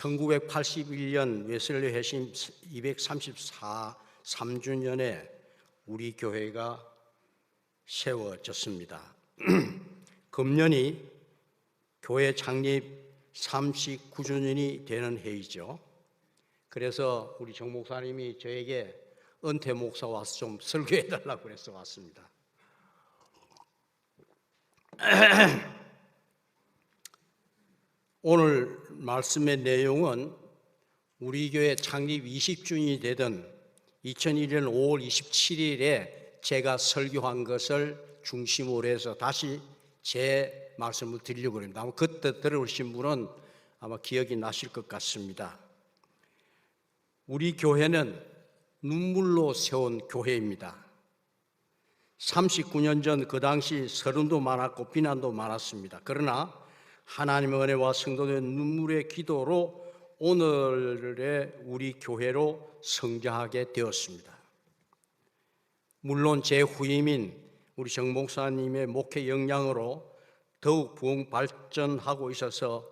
1981년 웨슬리 회심 234 3주년에 우리 교회가 세워졌습니다. 금년이 교회 창립 39주년이 되는 해이죠. 그래서 우리 정 목사님이 저에게 은퇴 목사 와서 좀 설교해 달라고 그래서 왔습니다. 오늘 말씀의 내용은 우리 교회 창립 20주년이 되던 2001년 5월 27일에 제가 설교한 것을 중심으로 해서 다시 제 말씀을 드리려고 합니다. 아마 그때 들어오신 분은 아마 기억이 나실 것 같습니다. 우리 교회는 눈물로 세운 교회입니다. 39년 전 그 당시 서른도 많았고 비난도 많았습니다. 그러나 하나님의 은혜와 성도들의 눈물의 기도로 오늘의 우리 교회로 성장하게 되었습니다. 물론 제 후임인 우리 정 목사님의 목회 역량으로 더욱 부흥 발전하고 있어서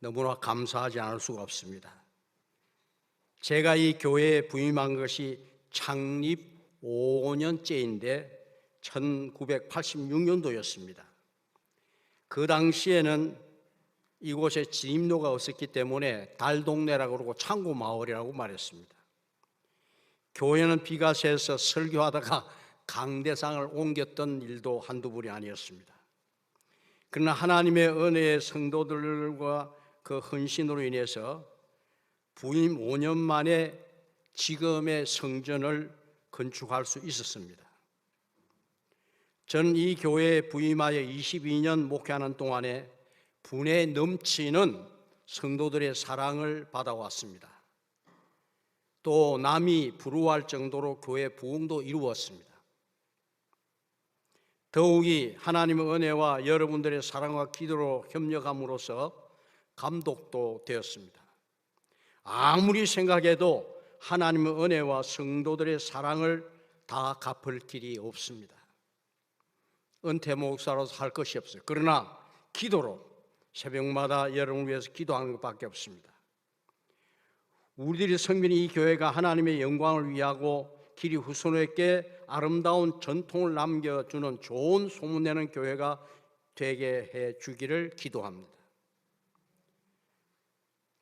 너무나 감사하지 않을 수가 없습니다. 제가 이 교회에 부임한 것이 창립 5년째인데 1986년도였습니다. 그 당시에는 이곳에 진입로가 없었기 때문에 달동네라고 그러고 창고 마을이라고 말했습니다. 교회는 비가 새서 설교하다가 강대상을 옮겼던 일도 한두 분이 아니었습니다. 그러나 하나님의 은혜의 성도들과 그 헌신으로 인해서 부임 5년 만에 지금의 성전을 건축할 수 있었습니다. 저는 이 교회에 부임하여 22년 목회하는 동안에 분에 넘치는 성도들의 사랑을 받아왔습니다. 또 남이 부러워할 정도로 교회 부흥도 이루었습니다. 더욱이 하나님의 은혜와 여러분들의 사랑과 기도로 협력함으로써 감독도 되었습니다. 아무리 생각해도 하나님의 은혜와 성도들의 사랑을 다 갚을 길이 없습니다. 은퇴 목사로서 할 것이 없어요. 그러나 기도로 새벽마다 여러분을 위해서 기도하는 것밖에 없습니다. 우리들이 성민이 이 교회가 하나님의 영광을 위하고 길이 후손에게 아름다운 전통을 남겨주는 좋은 소문내는 교회가 되게 해 주기를 기도합니다.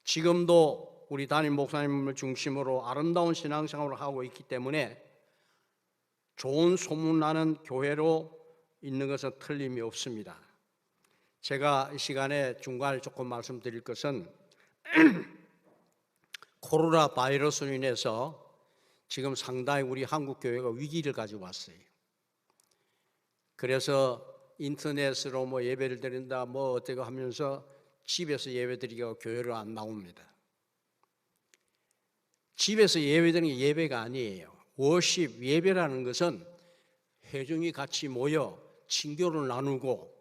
지금도 우리 담임 목사님을 중심으로 아름다운 신앙생활을 하고 있기 때문에 좋은 소문나는 교회로 있는 것은 틀림이 없습니다. 제가 이 시간에 중간에 조금 말씀드릴 것은 코로나 바이러스로 인해서 지금 상당히 우리 한국 교회가 위기를 가지고 왔어요. 그래서 인터넷으로 뭐 예배를 드린다 뭐 어떻게 하면서 집에서 예배 드리기가 교회로 안 나옵니다. 집에서 예배 드리는 게 예배가 아니에요. 워십 예배라는 것은 회중이 같이 모여 친교를 나누고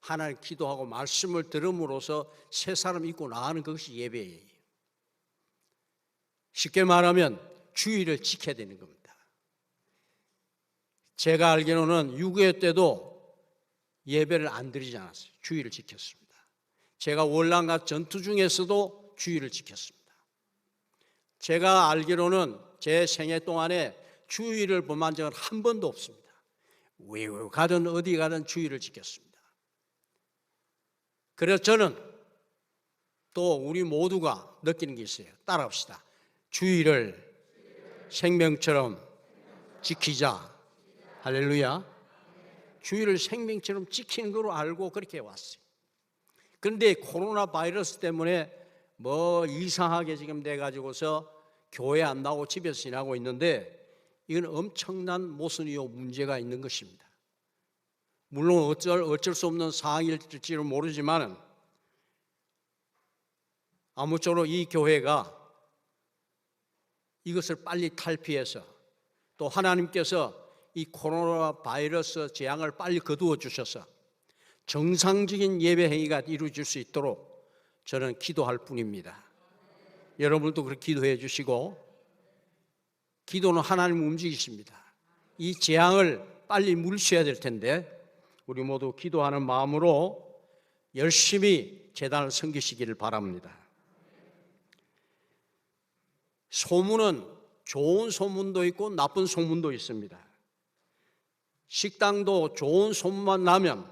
하나님 기도하고 말씀을 들음으로써 새 사람 있고 나가는 것이 예배예요. 쉽게 말하면 주의를 지켜야 되는 겁니다. 제가 알기로는 6.25 때도 예배를 안 드리지 않았어요. 주의를 지켰습니다. 제가 월남과 전투 중에서도 주의를 지켰습니다. 제가 알기로는 제 생애 동안에 주의를 범한 적은 한 번도 없습니다. 왜 가든 어디 가든 주의를 지켰습니다. 그래서 저는 또 우리 모두가 느끼는 게 있어요. 따라합시다. 주의를 생명처럼 지키자. 할렐루야. 주의를 생명처럼 지키는 걸로 알고 그렇게 왔어요. 그런데 코로나 바이러스 때문에 뭐 이상하게 지금 돼 가지고서 교회 안 나오고 집에서 지나고 있는데 이건 엄청난 모순이요 문제가 있는 것입니다. 물론 어쩔 어쩔 수 없는 상황일지는 모르지만은 아무쪼록 이 교회가 이것을 빨리 탈피해서 또 하나님께서 이 코로나 바이러스 재앙을 빨리 거두어 주셔서 정상적인 예배 행위가 이루어질 수 있도록 저는 기도할 뿐입니다. 여러분도 그렇게 기도해 주시고 기도는 하나님 움직이십니다. 이 재앙을 빨리 물리셔야 될 텐데 우리 모두 기도하는 마음으로 열심히 재단을 섬기시기를 바랍니다. 소문은 좋은 소문도 있고 나쁜 소문도 있습니다. 식당도 좋은 소문만 나면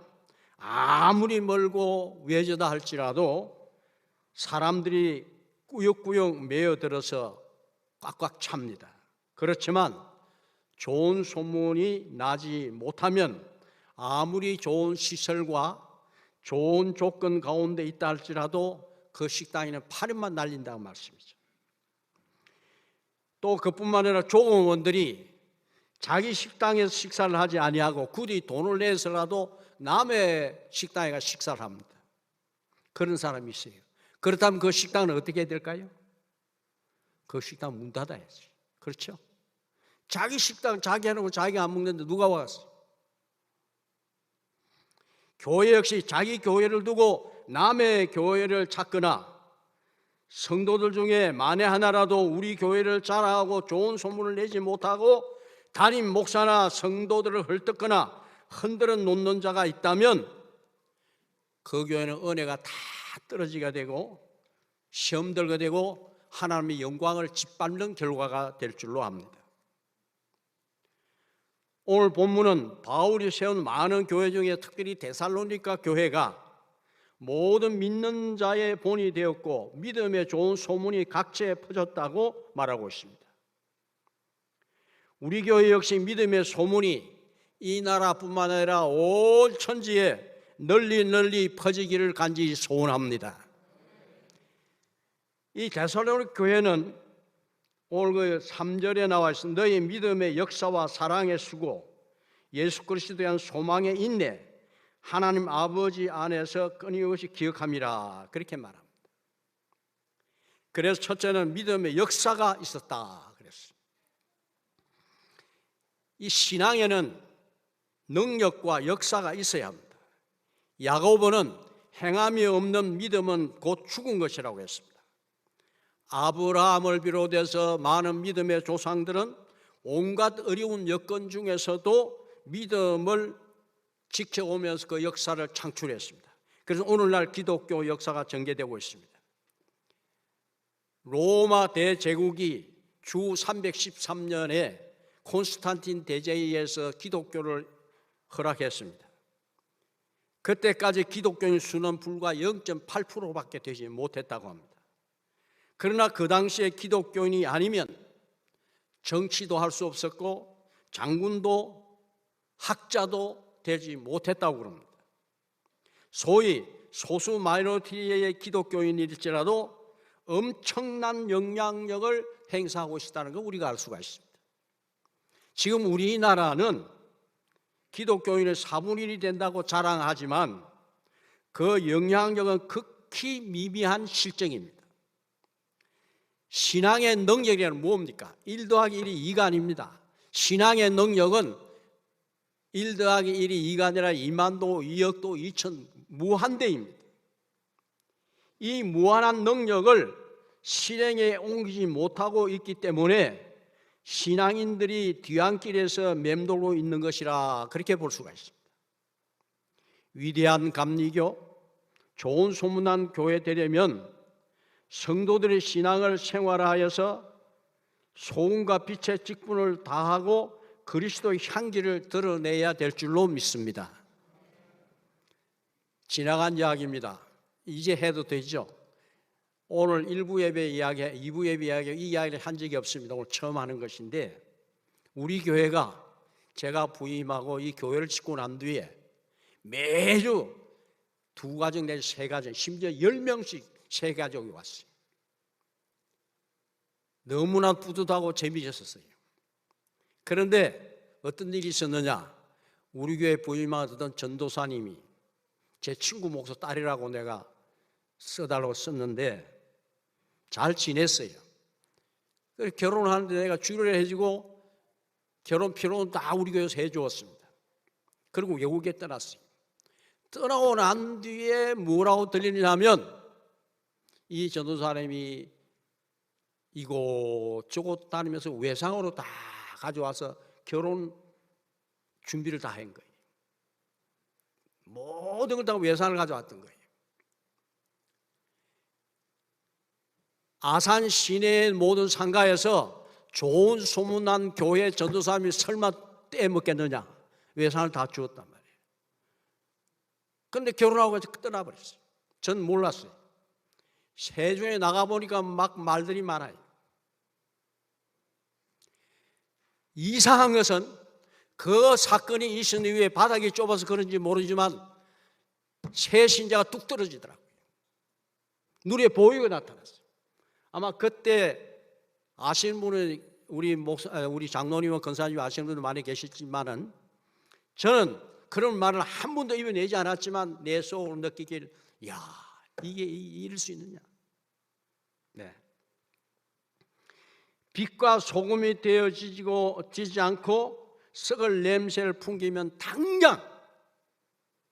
아무리 멀고 외져다 할지라도 사람들이 꾸역꾸역 메어들어서 꽉꽉 찹니다. 그렇지만 좋은 소문이 나지 못하면 아무리 좋은 시설과 좋은 조건 가운데 있다 할지라도 그 식당에는 파렴만 날린다는 말씀이죠. 또 그뿐만 아니라 조공원들이 자기 식당에서 식사를 하지 아니하고 굳이 돈을 내서라도 남의 식당에 가 식사를 합니다. 그런 사람이 있어요. 그렇다면 그 식당은 어떻게 해야 될까요? 그 식당 문 닫아야지. 그렇죠? 자기 식당 자기 해놓고 자기가 안 먹는데 누가 와갔어? 교회 역시 자기 교회를 두고 남의 교회를 찾거나 성도들 중에 만에 하나라도 우리 교회를 자랑하고 좋은 소문을 내지 못하고 담임 목사나 성도들을 헐뜯거나 흔들어 놓는 자가 있다면 그 교회는 은혜가 다 떨어지게 되고 시험 들게 되고 하나님의 영광을 짓밟는 결과가 될 줄로 압니다. 오늘 본문은 바울이 세운 많은 교회 중에 특별히 데살로니가 교회가 모든 믿는 자의 본이 되었고 믿음의 좋은 소문이 각지에 퍼졌다고 말하고 있습니다. 우리 교회 역시 믿음의 소문이 이 나라뿐만 아니라 온 천지에 널리 널리 퍼지기를 간절히 소원합니다. 이 데살로니 교회는 오늘 그 3절에 나와 있습 너희 믿음의 역사와 사랑의 수고 예수 그리스도에 대한 소망의 인내 하나님 아버지 안에서 끊임없이 기억함이라 그렇게 말합니다. 그래서 첫째는 믿음의 역사가 있었다. 이 신앙에는 능력과 역사가 있어야 합니다. 야고보는 행함이 없는 믿음은 곧 죽은 것이라고 했습니다. 아브라함을 비롯해서 많은 믿음의 조상들은 온갖 어려운 여건 중에서도 믿음을 지켜오면서 그 역사를 창출했습니다. 그래서 오늘날 기독교 역사가 전개되고 있습니다. 로마 대제국이 주 313년에 콘스탄틴 대제에 의해서 기독교를 허락했습니다. 그때까지 기독교인 수는 불과 0.8%밖에 되지 못했다고 합니다. 그러나 그 당시에 기독교인이 아니면 정치도 할 수 없었고 장군도 학자도 되지 못했다고 그럽니다. 소위 소수 마이너티의 기독교인일지라도 엄청난 영향력을 행사하고 있다는 걸 우리가 알 수가 있습니다. 지금 우리나라는 기독교인의 4분의 1이 된다고 자랑하지만 그 영향력은 극히 미미한 실정입니다. 신앙의 능력이란 뭡니까? 1 더하기 1이 2가 아닙니다. 신앙의 능력은 1 더하기 1이 2가 아니라 2만도, 2억도, 2천, 무한대입니다. 이 무한한 능력을 실행에 옮기지 못하고 있기 때문에 신앙인들이 뒤안길에서 맴돌고 있는 것이라 그렇게 볼 수가 있습니다. 위대한 감리교, 좋은 소문난 교회 되려면 성도들의 신앙을 생활하여서 소금과 빛의 직분을 다하고 그리스도의 향기를 드러내야 될 줄로 믿습니다. 지나간 이야기입니다. 이제 해도 되죠? 오늘 1부 예배 이야기, 2부 예배 이야기, 이 이야기를 한 적이 없습니다. 오늘 처음 하는 것인데, 우리 교회가 제가 부임하고 이 교회를 짓고 난 뒤에 매주 두 가정 내지 세 가정, 심지어 열 명씩 세 가족이 왔어요. 너무나 뿌듯하고 재미있었어요. 그런데 어떤 일이 있었느냐? 우리 교회 부임하던 전도사님이 제 친구 목사 딸이라고 내가 써달라고 썼는데 잘 지냈어요. 결혼하는데 내가 주례를 해주고 결혼 필요는 다 우리 교회에서 해주었습니다. 그리고 외국에 떠났어요. 떠나고 난 뒤에 뭐라고 들리냐면 이 전도사님이 이곳저곳 다니면서 외상으로 다 가져와서 결혼 준비를 다 한 거예요. 모든 걸 다 외상을 가져왔던 거예요. 아산 시내의 모든 상가에서 좋은 소문난 교회 전도사님이 설마 떼먹겠느냐? 외상을 다 주었단 말이에요. 근데 결혼하고 떠나버렸어요. 전 몰랐어요. 세종에 나가보니까 막 말들이 많아요. 이상한 것은 그 사건이 있은 이후에 바닥이 좁아서 그런지 모르지만 새 신자가 뚝 떨어지더라고요. 눈에 보이고 나타났어요. 아마 그때 아시는 분은 우리 목사, 아, 우리 장로님과 권사님 아시는 분들 많이 계시지만은 저는 그런 말을 한 번도 입에 내지 않았지만 내 속으로 느끼길, 야 이게 이럴 수 있느냐? 네. 빛과 소금이 되어지고 지지 않고 썩을 냄새를 풍기면 당장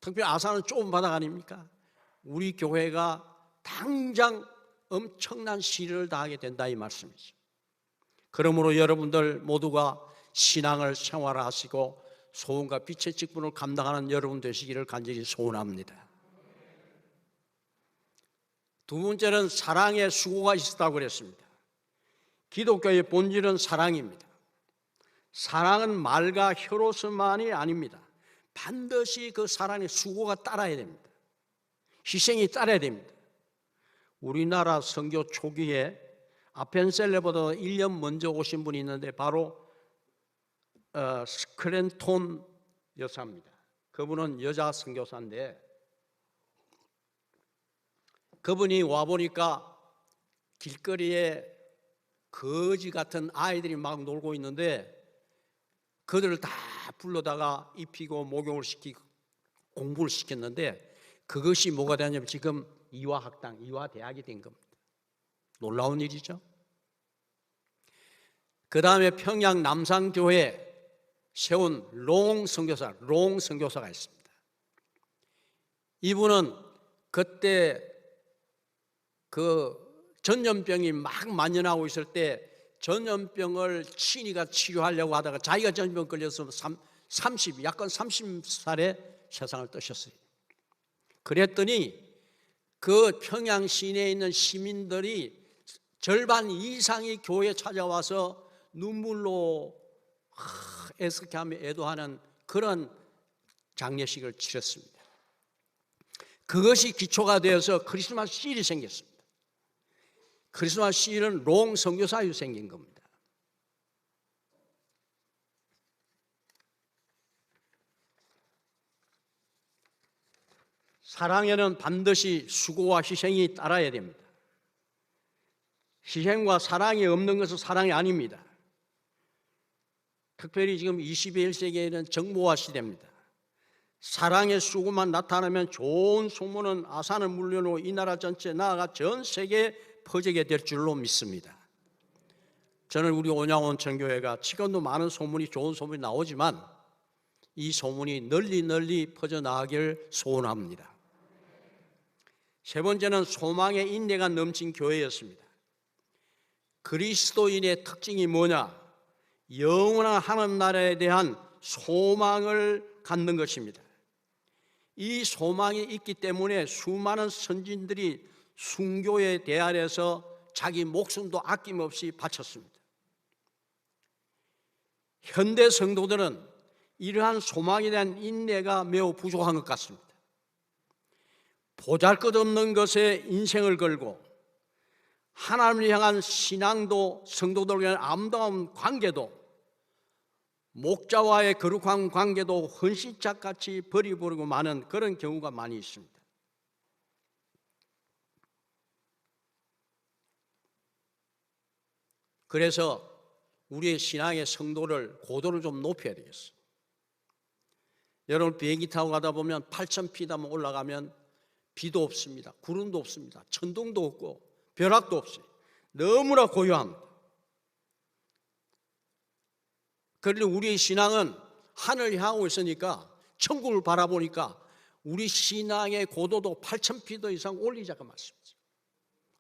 특별히 아산은 좁은 바닥 아닙니까? 우리 교회가 당장 엄청난 시련을 당하게 된다 이 말씀이죠. 그러므로 여러분들 모두가 신앙을 생활하시고 소원과 빛의 직분을 감당하는 여러분 되시기를 간절히 소원합니다. 두 번째는 사랑의 수고가 있었다고 그랬습니다. 기독교의 본질은 사랑입니다. 사랑은 말과 혀로서만이 아닙니다. 반드시 그 사랑의 수고가 따라야 됩니다. 희생이 따라야 됩니다. 우리나라 선교 초기에 아펜셀레보다 1년 먼저 오신 분이 있는데 바로 어, 스크렌톤 여사입니다. 그분은 여자 선교사인데 그분이 와 보니까 길거리에 거지 같은 아이들이 막 놀고 있는데 그들을 다 불러다가 입히고 목욕을 시키고 공부를 시켰는데 그것이 뭐가 되냐면 지금 이화학당, 이화대학이 된 겁니다. 놀라운 일이죠. 그 다음에 평양 남산교회 세운 롱 선교사, 롱 선교사가 있습니다. 이분은 그때 그 전염병이 막 만연하고 있을 때 전염병을 친이가 치료하려고 하다가 자기가 전염병 걸려서 30, 약간 30살에 세상을 떠셨어요. 그랬더니 그 평양 시내에 있는 시민들이 절반 이상이 교회에 찾아와서 눈물로 애석해 하며 애도하는 그런 장례식을 치렀습니다. 그것이 기초가 되어서 크리스마스 시일이 생겼습니다. 크리스마스 시일은 롱 선교사 유 생긴 겁니다. 사랑에는 반드시 수고와 희생이 따라야 됩니다. 희생과 사랑이 없는 것은 사랑이 아닙니다. 특별히 지금 21세기에는 정보화 시대입니다. 사랑의 수고만 나타나면 좋은 소문은 아산을 물려놓고 이 나라 전체 나아가 전 세계에 퍼지게 될 줄로 믿습니다. 저는 우리 온양원 전교회가 지금도 많은 소문이 좋은 소문이 나오지만 이 소문이 널리 널리 퍼져나가길 소원합니다. 세 번째는 소망의 인내가 넘친 교회였습니다. 그리스도인의 특징이 뭐냐? 영원한 하나님 나라에 대한 소망을 갖는 것입니다. 이 소망이 있기 때문에 수많은 선진들이 순교의 대안에서 자기 목숨도 아낌없이 바쳤습니다. 현대 성도들은 이러한 소망에 대한 인내가 매우 부족한 것 같습니다. 보잘 것 없는 것에 인생을 걸고 하나님을 향한 신앙도 성도들과의 아름다운 관계도 목자와의 거룩한 관계도 헌신짝같이 버리버리고 마는 그런 경우가 많이 있습니다. 그래서 우리의 신앙의 성도를 고도를 좀 높여야 되겠어요. 여러분 비행기 타고 가다 보면 8,000피다 올라가면 비도 없습니다. 구름도 없습니다. 천둥도 없고 벼락도 없어요. 너무나 고요합니다. 그런데 우리의 신앙은 하늘을 향하고 있으니까 천국을 바라보니까 우리 신앙의 고도도 8,000피도 이상 올리자가 맞습니다.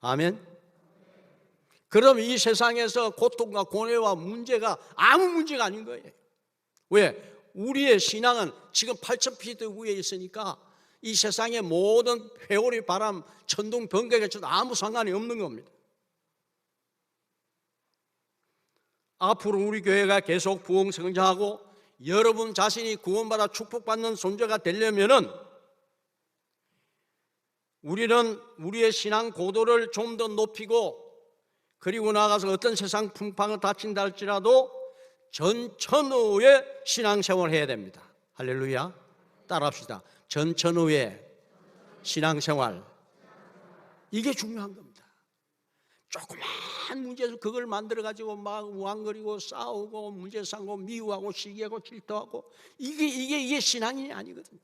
아멘. 그럼 이 세상에서 고통과 고뇌와 문제가 아무 문제가 아닌 거예요. 왜? 우리의 신앙은 지금 8,000피트 위에 있으니까 이 세상의 모든 회오리 바람, 천둥, 번개가 쳐도 아무 상관이 없는 겁니다. 앞으로 우리 교회가 계속 부흥 성장하고 여러분 자신이 구원받아 축복받는 존재가 되려면은 우리는 우리의 신앙 고도를 좀 더 높이고 그리고 나가서 어떤 세상 풍파가 닥친다 할지라도 전천후의 신앙생활을 해야 됩니다. 할렐루야. 따라합시다. 전천후의 신앙생활. 이게 중요한 겁니다. 조그만 문제에서 그걸 만들어 가지고 막 우왕거리고 싸우고 문제 삼고 미워하고 시기하고 질투하고 이게 이게 이게 신앙이 아니거든요.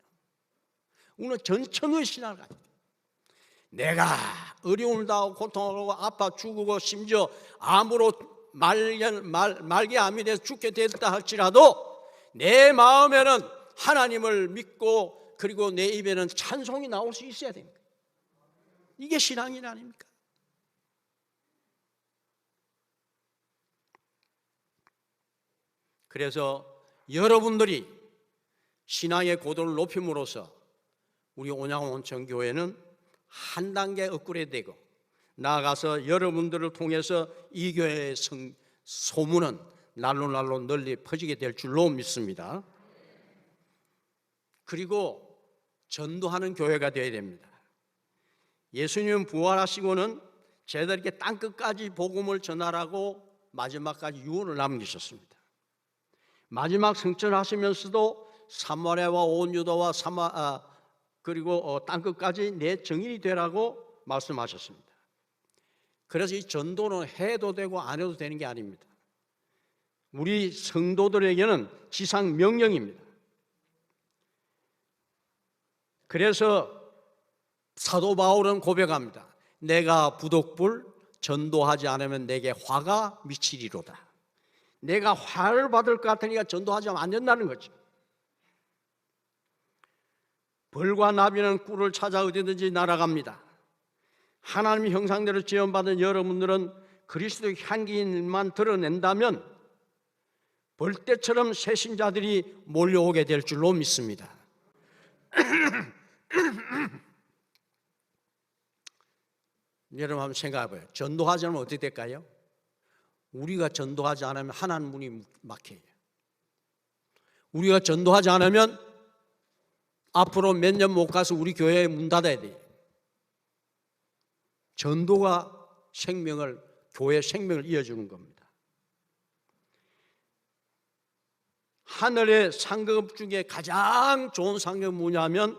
우리는 전천후의 신앙을 가지고 내가 어려움을 당하고 고통하고 아파 죽고 심지어 암으로 말년 말 말기 암이 돼서 죽게 됐다 할지라도 내 마음에는 하나님을 믿고 그리고 내 입에는 찬송이 나올 수 있어야 됩니다. 이게 신앙이 아닙니까? 그래서 여러분들이 신앙의 고도를 높임으로써 우리 온양원천 교회는 한 단계 업그레이드되고 나아가서 여러분들을 통해서 이 교회의 성, 소문은 날로 날로 널리 퍼지게 될 줄로 믿습니다. 그리고 전도하는 교회가 되어야 됩니다. 예수님 부활하시고는 제자들에게 땅 끝까지 복음을 전하라고 마지막까지 유언을 남기셨습니다. 마지막 승천하시면서도 사마리아와 온 유다와 사마 아, 그리고 어, 땅 끝까지 내 정인이 되라고 말씀하셨습니다. 그래서 이 전도는 해도 되고 안 해도 되는 게 아닙니다. 우리 성도들에게는 지상 명령입니다. 그래서 사도 바울은 고백합니다. 내가 부독불 전도하지 않으면 내게 화가 미치리로다. 내가 화를 받을 것 같으니까 전도하지 않으면 안 된다는 거죠. 벌과 나비는 꿀을 찾아 어디든지 날아갑니다. 하나님의 형상대로 지원받은 여러분들은 그리스도의 향기만 드러낸다면 벌떼처럼 새신자들이 몰려오게 될 줄로 믿습니다. 여러분 한번 생각해 봐요. 전도하지 않으면 어떻게 될까요? 우리가 전도하지 않으면 하나님 문이 막혀요. 우리가 전도하지 않으면 앞으로 몇 년 못 가서 우리 교회에 문 닫아야 돼요. 전도가 생명을 교회 생명을 이어주는 겁니다. 하늘의 상급 중에 가장 좋은 상급은 뭐냐면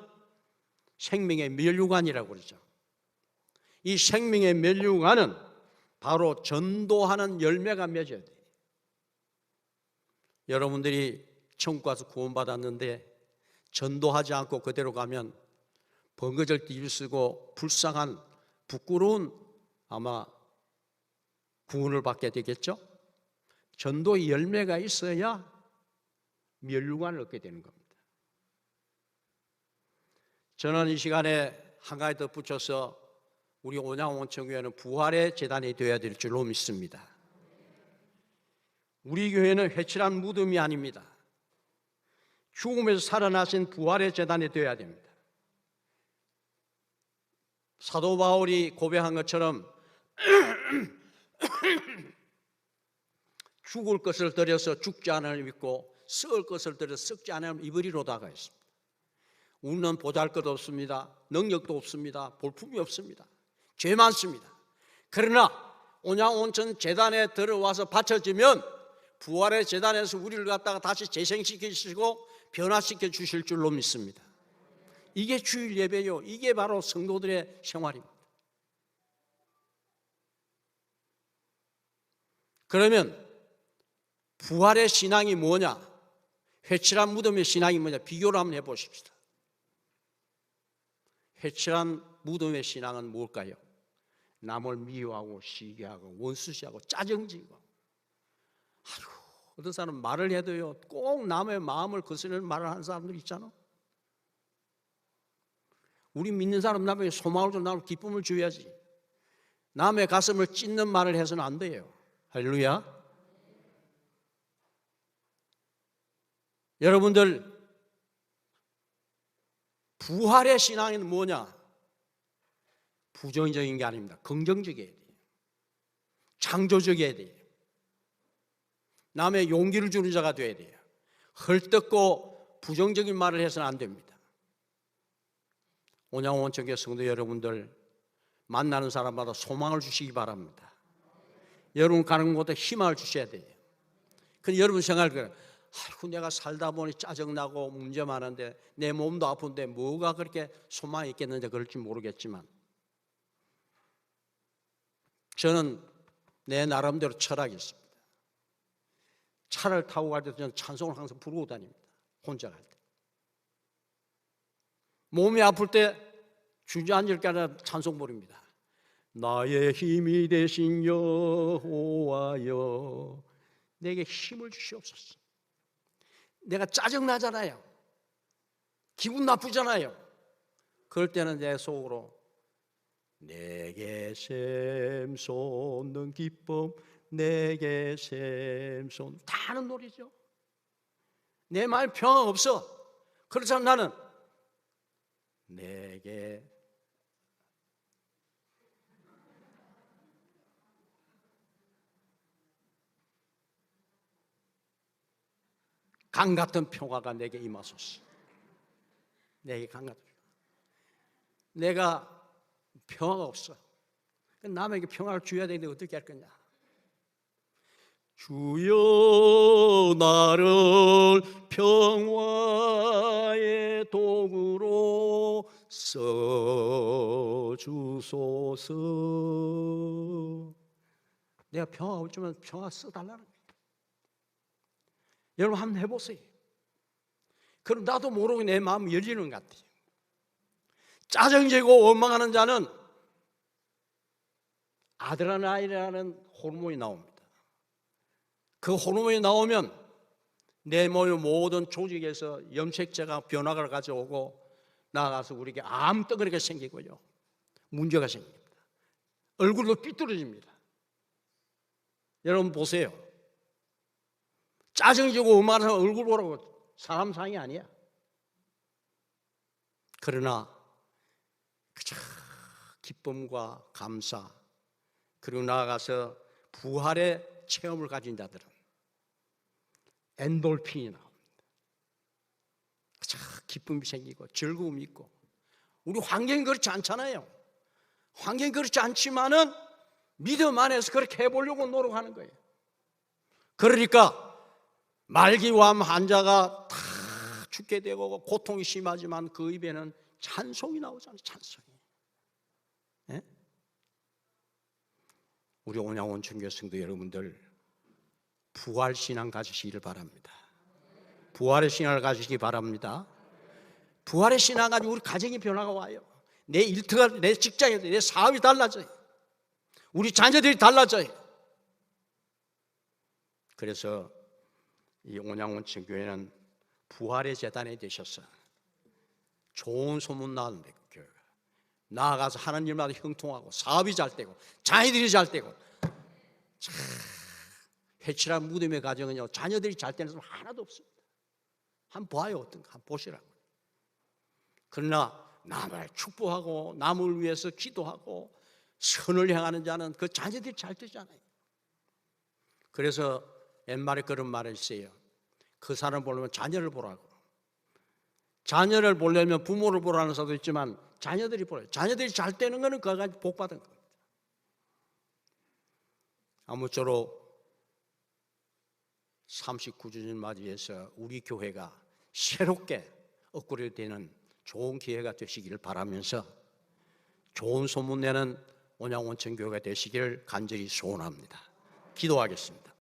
생명의 멸류관이라고 그러죠. 이 생명의 멸류관은 바로 전도하는 열매가 맺어야 돼요. 여러분들이 천국 가서 구원받았는데 전도하지 않고 그대로 가면 번거질 띠를 쓰고 불쌍한 부끄러운 아마 구원을 받게 되겠죠. 전도의 열매가 있어야 멸류관을 얻게 되는 겁니다. 저는 이 시간에 한 가지 더 붙여서 우리 온양원천교회는 부활의 재단이 되어야 될 줄로 믿습니다. 우리 교회는 회칠한 무덤이 아닙니다. 죽음에서 살아나신 부활의 재단이 되어야 됩니다. 사도 바울이 고백한 것처럼 죽을 것을 들여서 죽지 않을 믿고 썩을 것을 들여 썩지 않을 입으리로다가 있습니다. 우리는 보잘 것 없습니다. 능력도 없습니다. 볼품이 없습니다. 죄 많습니다. 그러나 온양 온천 재단에 들어와서 바쳐지면 부활의 재단에서 우리를 갖다가 다시 재생시키시고 변화시켜 주실 줄로 믿습니다. 이게 주일 예배요. 이게 바로 성도들의 생활입니다. 그러면 부활의 신앙이 뭐냐? 회칠한 무덤의 신앙이 뭐냐? 비교를 한번 해보십시다. 회칠한 무덤의 신앙은 뭘까요? 남을 미워하고 시기하고 원수시하고 짜증지고 아유 어떤 사람 말을 해도요 꼭 남의 마음을 거스르는 말을 하는 사람들 있잖아 우리 믿는 사람 남에게 소망을 좀 남을 기쁨을 줘야지 남의 가슴을 찢는 말을 해서는 안 돼요 할렐루야 여러분들 부활의 신앙은 뭐냐? 부정적인 게 아닙니다. 긍정적이어야 돼요. 창조적이어야 돼요. 남의 용기를 주는 자가 되어야 돼요. 헐뜯고 부정적인 말을 해서는 안 됩니다. 온양원청교 성도 여러분들 만나는 사람마다 소망을 주시기 바랍니다. 여러분 가는 곳에 희망을 주셔야 돼요. 근데 여러분 생각할 거예요. 내가 살다 보니 짜증나고 문제 많은데 내 몸도 아픈데 뭐가 그렇게 소망이 있겠는지 그럴지 모르겠지만 저는 내 나름대로 철학이 있습니다. 차를 타고 갈때 저는 찬송을 항상 부르고 다닙니다. 혼자 갈 때. 몸이 아플 때 주저앉을 게 아니라 찬송 부릅니다. 나의 힘이 되신 여호와여 내게 힘을 주시옵소서. 내가 짜증 나잖아요. 기분 나쁘잖아요. 그럴 때는 내 속으로 내게 샘솟는 기쁨 내게 샘솟 다 하는 노래죠. 내 마음 평화 없어. 그렇지만 나는 내게 강 같은 평화가 내게 임하소서. 내게 강 같은 평화. 내가 평화가 없어. 남에게 평화를 줘야 되는데 어떻게 할 거냐? 주여 나를 평화의 도구로 써 주소서. 내가 평화 없지만 평화 써달라는 거예요. 여러분 한번 해보세요. 그럼 나도 모르게 내 마음이 열리는 것 같아요. 짜증지고 원망하는 자는 아드레날린이라는 호르몬이 나옵니다. 그 호르몬이 나오면 내 몸의 모든 조직에서 염색체가 변화를 가져오고 나아가서 우리에게 암덩어리가 생기고요. 문제가 생깁니다. 얼굴도 삐뚤어집니다. 여러분 보세요. 짜증지고 음악하는 얼굴 보라고 사람 상이 아니야. 그러나 그저 기쁨과 감사 그리고 나아가서 부활의 체험을 가진 자들은 엔돌핀이 나옵니다. 그저 기쁨이 생기고 즐거움이 있고 우리 환경이 그렇지 않잖아요. 환경이 그렇지 않지만은 믿음 안에서 그렇게 해보려고 노력하는 거예요. 그러니까 말기암 환자가 다 죽게 되고 고통이 심하지만 그 입에는 찬송이 나오잖아요. 찬송이. 예? 우리 온양원 중교 성도 여러분들 부활 신앙 가지시기를 바랍니다. 부활의 신앙을 가지시기 바랍니다. 부활의 신앙 가지고 우리 가정의 변화가 와요. 내 일터가 내 직장이 내 사업이 달라져요. 우리 자녀들이 달라져요. 그래서 이 온양원천 교회는 부활의 재단이 되셔서 좋은 소문 나는데 나아가서 하는 일마다 형통하고 사업이 잘 되고 자녀들이 잘 되고 참 회칠한 무덤의 가정은요 자녀들이 잘 사람 하나도 없습니다. 한번 봐요 어떤가 한번 보시라고. 그러나 남을 축복하고 남을 위해서 기도하고 선을 향하는 자는 그 자녀들이 잘 되잖아요. 그래서 옛말에 그런 말을 있어요. 그 사람 보려면 자녀를 보라고. 자녀를 보려면 부모를 보라는 사도 있지만 자녀들이 보라. 자녀들이 잘 되는 거는 그가 복 받은 겁니다. 아무쪼록 39주년 맞이해서 우리 교회가 새롭게 업그레이드되는 좋은 기회가 되시기를 바라면서 좋은 소문 내는 온양원천 교회가 되시기를 간절히 소원합니다. 기도하겠습니다.